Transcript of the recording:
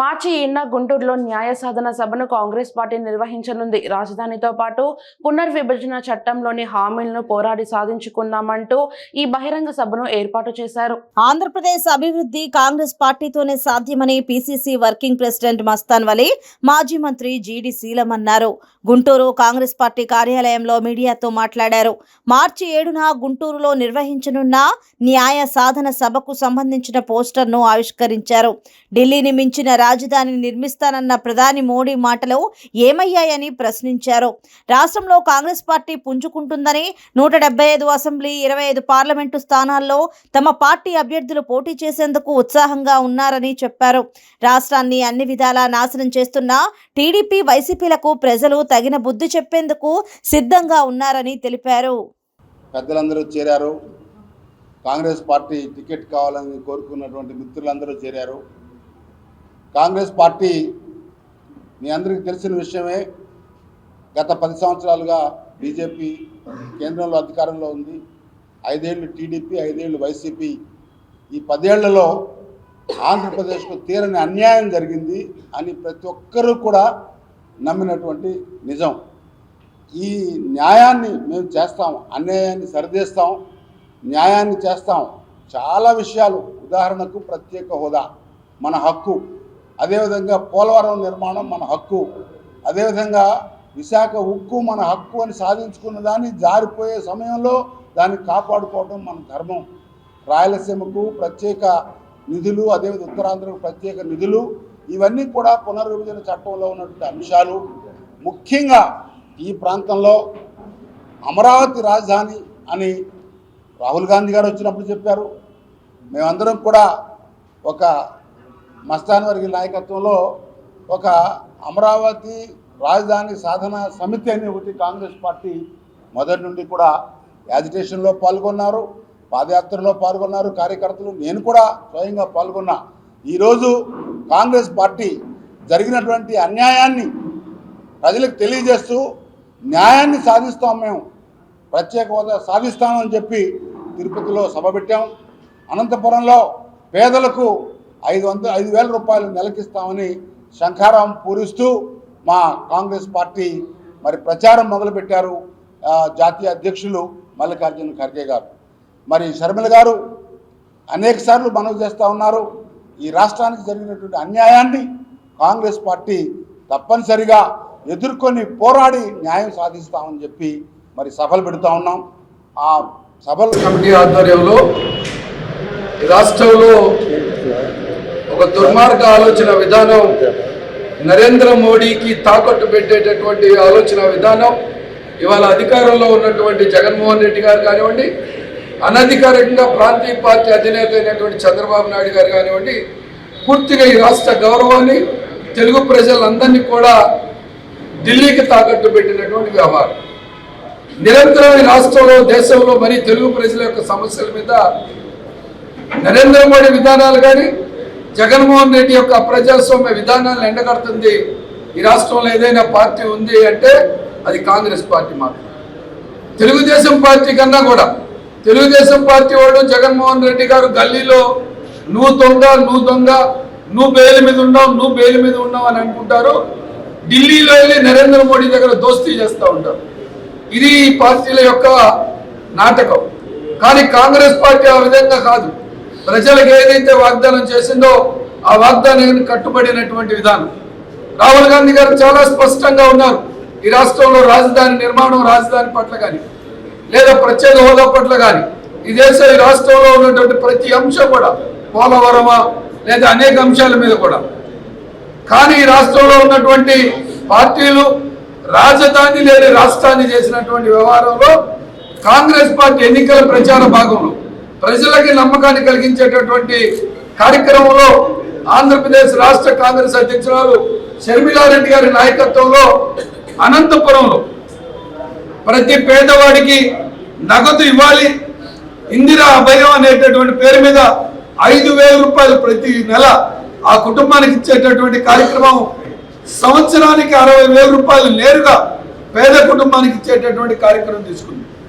మార్చి ఏడున గుంటూరులో న్యాయ సాధన సభను కాంగ్రెస్ పార్టీ నిర్వహించనుంది. రాజధానితో పాటు పునర్విభజన చట్టంలోని హామీలను పోరాడి సాధించుకున్నామంటూ ఈ బహిరంగ సభను ఏర్పాటు చేశారు. ఆంధ్రప్రదేశ్ అభివృద్ధి కాంగ్రెస్ పార్టీతోనే సాధ్యమని PCC working president Mastan Vali మాజీ మంత్రి జీడి శీలం అన్నారు గుంటూరు కాంగ్రెస్ పార్టీ కార్యాలయంలో మీడియాతో మాట్లాడారు. మార్చి ఏడున గుంటూరులో నిర్వహించనున్న న్యాయ సాధన సభకు సంబంధించిన పోస్టర్ను ఆవిష్కరించారు. ఢిల్లీని మించిన రాజధానిని నిర్మిస్తానన్న ప్రధాని మోడీ మాటలు ఏమయ్యాయని ప్రశ్నించారు. రాష్ట్రంలో కాంగ్రెస్ పార్టీ పుంజుకుంటుందని నూట డెబ్బై ఐదు అసెంబ్లీ ఇరవై ఐదు పార్లమెంటు స్థానాల్లో తమ పార్టీ అభ్యర్థులు పోటీ చేసేందుకు ఉత్సాహంగా ఉన్నారని చెప్పారు. రాష్ట్రాన్ని అన్ని విధాలా నాశనం చేస్తున్న టీడీపీ వైసీపీలకు ప్రజలు తగిన బుద్ధి చెప్పేందుకు సిద్ధంగా ఉన్నారని తెలిపారు. పెద్దలందరూ చేరారు. కాంగ్రెస్ పార్టీ టికెట్ కావాలని కోరుకున్నటువంటి మిత్రులందరూ చేరారు. కాంగ్రెస్ పార్టీ మీ అందరికీ తెలిసిన విషయమే గత పది సంవత్సరాలుగా బీజేపీ కేంద్రంలో అధికారంలో ఉంది. ఐదేళ్ళు టీడీపీ ఐదేళ్ళు వైసీపీ. ఈ పదేళ్ళలో ఆంధ్రప్రదేశ్కు తీరని అన్యాయం జరిగింది అని ప్రతి ఒక్కరూ కూడా నమ్మినటువంటి నిజం. ఈ న్యాయాన్ని మేము చేస్తాం అన్యాయాన్ని సరిదేస్తాం న్యాయాన్ని చేస్తాం. చాలా విషయాలు ఉదాహరణకు ప్రత్యేక హోదా మన హక్కు. అదేవిధంగా పోలవరం నిర్మాణం మన హక్కు. అదేవిధంగా విశాఖ ఉక్కు మన హక్కు అని సాధించుకున్న దాన్ని జారిపోయే సమయంలో దాన్ని కాపాడుకోవడం మన ధర్మం. రాయలసీమకు ప్రత్యేక నిధులు అదేవిధంగా ఉత్తరాంధ్రకు ప్రత్యేక నిధులు ఇవన్నీ కూడా పునర్విభజన చట్టంలో ఉన్నటువంటి అంశాలు. ముఖ్యంగా ఈ ప్రాంతంలో అమరావతి రాజధాని అని రాహుల్ గాంధీ గారు వచ్చినప్పుడు చెప్పారు. మేమందరం కూడా ఒక మస్తాన్ వర్గి నాయకత్వంలో ఒక అమరావతి రాజధాని సాధన సమితి అని ఒకటి కాంగ్రెస్ పార్టీ మొదటి నుండి కూడా యాజిటేషన్లో పాల్గొన్నారు పాదయాత్రలో పాల్గొన్నారు కార్యకర్తలు. నేను కూడా స్వయంగా పాల్గొన్నా. ఈరోజు కాంగ్రెస్ పార్టీ జరిగినటువంటి అన్యాయాన్ని ప్రజలకు తెలియజేస్తూ న్యాయాన్ని సాధిస్తాం మేము ప్రత్యేక హోదా సాధిస్తామని చెప్పి తిరుపతిలో సభ పెట్టాం. అనంతపురంలో పేదలకు ఐదు వంద ఐదు వేల రూపాయలు నెలకిస్తామని శంఖారావం పూరిస్తూ మా కాంగ్రెస్ పార్టీ మరి ప్రచారం మొదలుపెట్టారు జాతీయ అధ్యక్షులు మల్లికార్జున ఖర్గే గారు. మరి షర్మిల గారు అనేకసార్లు మనవి చేస్తూ ఉన్నారు ఈ రాష్ట్రానికి జరిగినటువంటి అన్యాయాన్ని కాంగ్రెస్ పార్టీ తప్పనిసరిగా ఎదుర్కొని పోరాడి న్యాయం సాధిస్తామని చెప్పి మరి సభలు పెడుతూ ఉన్నాం. ఆ సభలు కమిటీ ఆధ్వర్యంలో రాష్ట్రంలో ఒక దుర్మార్గ ఆలోచన విధానం నరేంద్ర మోడీకి తాకట్టు పెట్టేటటువంటి ఆలోచన విధానం ఇవాళ అధికారంలో ఉన్నటువంటి జగన్మోహన్ రెడ్డి గారు కానివ్వండి అనధికారికంగా ప్రాంతీయ పార్టీ అధినేత అయినటువంటి చంద్రబాబు నాయుడు గారు కానివ్వండి పూర్తిగా ఈ రాష్ట్ర గౌరవాన్ని తెలుగు ప్రజలందరినీ కూడా ఢిల్లీకి తాకట్టు పెట్టినటువంటి వ్యవహారం. నిరంతరం ఈ రాష్ట్రంలో దేశంలో మరి తెలుగు ప్రజల యొక్క సమస్యల మీద నరేంద్ర మోడీ విధానాలు కానీ జగన్మోహన్ రెడ్డి యొక్క ప్రజాస్వామ్య విధానాలను ఎండగడుతుంది. ఈ రాష్ట్రంలో ఏదైనా పార్టీ ఉంది అంటే అది కాంగ్రెస్ పార్టీ మాత్రం తెలుగుదేశం పార్టీ కన్నా కూడా తెలుగుదేశం పార్టీ వాడు జగన్మోహన్ రెడ్డి గారు గల్లీలో నువ్వు దొంగ నువ్వు దొంగ నువ్వు బెయిల్ మీద ఉన్నావు నువ్వు బెయిల్ మీద ఉన్నావు అని అనుకుంటారు. ఢిల్లీలో వెళ్ళి నరేంద్ర మోడీ దగ్గర దోస్తీ చేస్తూ ఉంటారు. ఇది ఈ పార్టీల యొక్క నాటకం. కానీ కాంగ్రెస్ పార్టీ ఆ విధంగా కాదు. ప్రజలకు ఏదైతే వాగ్దానం చేసిందో ఆ వాగ్దానానికి కట్టుబడినటువంటి విధానం. రాహుల్ గాంధీ గారు చాలా స్పష్టంగా ఉన్నారు. ఈ రాష్ట్రంలో రాజధాని నిర్మాణం రాజధాని పట్ల కానీ లేదా ప్రత్యేక హోదా పట్ల కానీ ఈ దేశ ఈ రాష్ట్రంలో ఉన్నటువంటి ప్రతి అంశం కూడా పోలవరమా లేదా అనేక అంశాల మీద కూడా. కానీ ఈ రాష్ట్రంలో ఉన్నటువంటి పార్టీలు రాజధాని లేని రాష్ట్రాన్ని చేసినటువంటి వ్యవహారంలో కాంగ్రెస్ పార్టీ ఎన్నికల ప్రచార భాగంలో ప్రజలకి నమ్మకాన్ని కలిగించేటటువంటి కార్యక్రమంలో ఆంధ్రప్రదేశ్ రాష్ట్ర కాంగ్రెస్ అధ్యక్షురాలు షర్మిలారెడ్డి గారి నాయకత్వంలో అనంతపురంలో ప్రతి పేదవాడికి నగదు ఇవ్వాలి ఇందిరా అభయం అనేటటువంటి పేరు మీద ఐదు వేల రూపాయలు ప్రతి నెల ఆ కుటుంబానికి ఇచ్చేటటువంటి కార్యక్రమం సంవత్సరానికి అరవై వేల రూపాయలు నేరుగా పేద కుటుంబానికి ఇచ్చేటటువంటి కార్యక్రమం తీసుకుంది